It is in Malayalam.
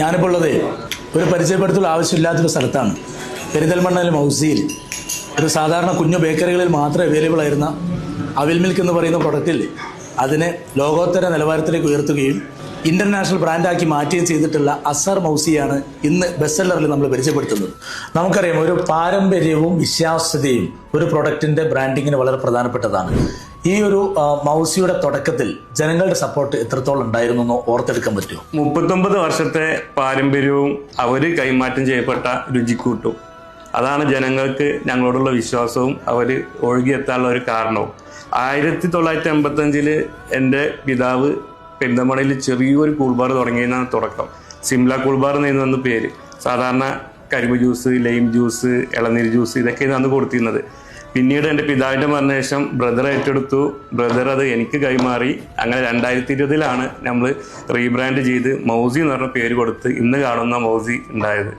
ഞാനിപ്പോൾ ഉള്ളത് ഒരു പരിചയപ്പെടുത്തൽ ആവശ്യമില്ലാത്തൊരു സ്ഥലത്താണ്. പെരിന്തൽമണ്ണയിലെ മൗസിയിൽ. ഒരു സാധാരണ കുഞ്ഞു ബേക്കറികളിൽ മാത്രം അവൈലബിൾ ആയിരുന്ന അവിൽ മിൽക്ക് എന്ന് പറയുന്ന പ്രൊഡക്റ്റിൽ അതിനെ ലോകോത്തര നിലവാരത്തിലേക്ക് ഉയർത്തുകയും ഇന്റർനാഷണൽ ബ്രാൻഡാക്കി മാറ്റുകയും ചെയ്തിട്ടുള്ള അസർ മൗസിയാണ് ഇന്ന് ബെസ്റ്റ് സെല്ലറിൽ നമ്മൾ പരിചയപ്പെടുത്തുന്നത്. നമുക്കറിയാം ഒരു പാരമ്പര്യവും വിശ്വാസ്യതയും ഒരു പ്രൊഡക്റ്റിന്റെ ബ്രാൻഡിങ്ങിന് വളരെ പ്രധാനപ്പെട്ടതാണ്. ഈ ഒരു മൗസിയുടെ തുടക്കത്തിൽ ജനങ്ങളുടെ സപ്പോർട്ട് എത്രത്തോളം ഉണ്ടായിരുന്നു എന്ന് ഓർത്തെടുക്കാൻ പറ്റുമോ? മുപ്പത്തൊമ്പത് വർഷത്തെ പാരമ്പര്യവും അവർ കൈമാറ്റം ചെയ്യപ്പെട്ട രുചിക്കൂട്ടും. അതാണ് ജനങ്ങൾക്ക് ഞങ്ങളോടുള്ള വിശ്വാസവും അവർ ഒഴുകിയെത്താനുള്ള ഒരു കാരണവും. ആയിരത്തി തൊള്ളായിരത്തി എൺപത്തഞ്ചിൽ എന്റെ പിതാവ് പെരിന്തമണയിൽ ചെറിയൊരു കൂൾബാർ തുടങ്ങിയതാണ് തുടക്കം. സിംല കൂൾബാർ എന്നായിരുന്നു പേര്. സാധാരണ കരിമ്പ് ജ്യൂസ് ലൈം ജ്യൂസ് ഇളനീർ ജ്യൂസ് ഇതൊക്കെയാണ് അന്ന് കൊടുത്തിരുന്നത്. പിന്നീട് എന്റെ പിതാവിന്റെ മരണശേഷം ബ്രദർ ഏറ്റെടുത്തു. ബ്രദർ അത് എനിക്ക് കൈമാറി. അങ്ങനെ രണ്ടായിരത്തി ഇരുപതിലാണ് നമ്മൾ റീബ്രാൻഡ് ചെയ്ത് മൗസി എന്ന് പറഞ്ഞ പേര് കൊടുത്ത് ഇന്ന് കാണുന്ന മൗസി ഉണ്ടായത്.